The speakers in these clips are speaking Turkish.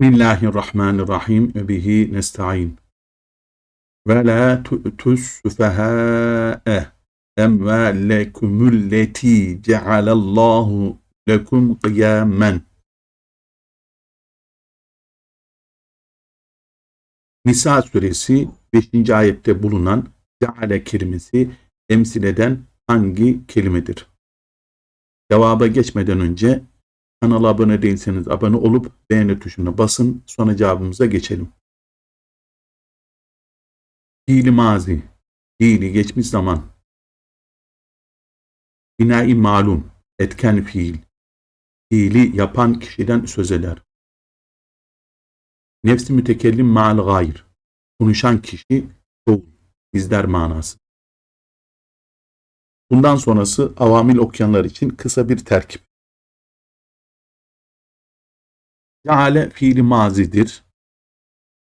Bismillahirrahmanirrahim ve bihi nesta'in. Ve la tu'tus sufaha'e emvâlekumulleti cealallahu lekum kıyamen. Nisa suresi 5. ayette bulunan ceale kelimesi temsil eden hangi kelimedir? Cevaba geçmeden önce kanala abone değilseniz abone olup beğeni tuşuna basın. Sonra cevabımıza geçelim. Fiili mazi, fiili geçmiş zaman. Binai malum, etken fiil. Fiili yapan kişiden söz eder. Nefsi mütekellim mal gayr. Konuşan kişi çoğul, bizler manası. Bundan sonrası avamil okuyanlar için kısa bir terkip. Ceale fiili mazidir.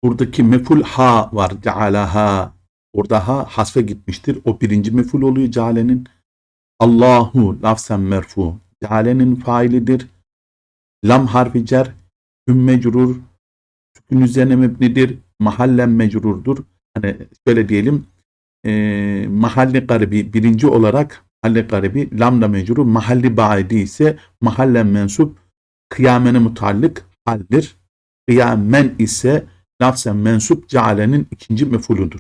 Buradaki meful ha var. Cealaha. Orada ha hasfe gitmiştir. O birinci meful oluyor cealenin. Allahu lafzen merfu. Cealenin failidir. Lam harfi cer. Hüm mecrur. Sükun üzerine mebnidir. Mahallen mecrurdur. Hani şöyle diyelim. E, mahalli garibi birinci olarak mahalli garibi lamla mecrur. Mahalli baidi ise mahallen mensup kıyamene mutallık haldir. Kıyamen ise lafzen mensup cealenin ikinci mefuludur.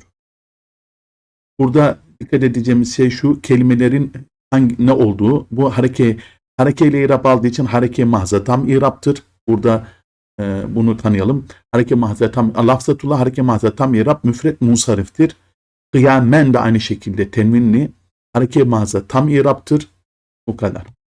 Burada dikkat edeceğimiz şey şu kelimelerin hangi, ne olduğu. Bu hareke harekeyle irap aldığı için hareke mahza tam iraptır. Burada e, bunu tanıyalım. Hareke mahza tam lafzatullah hareke mahza tam irap müfret musariftir. Kıyamen de aynı şekilde tenvinli hareke mahza tam iraptır. Bu kadar.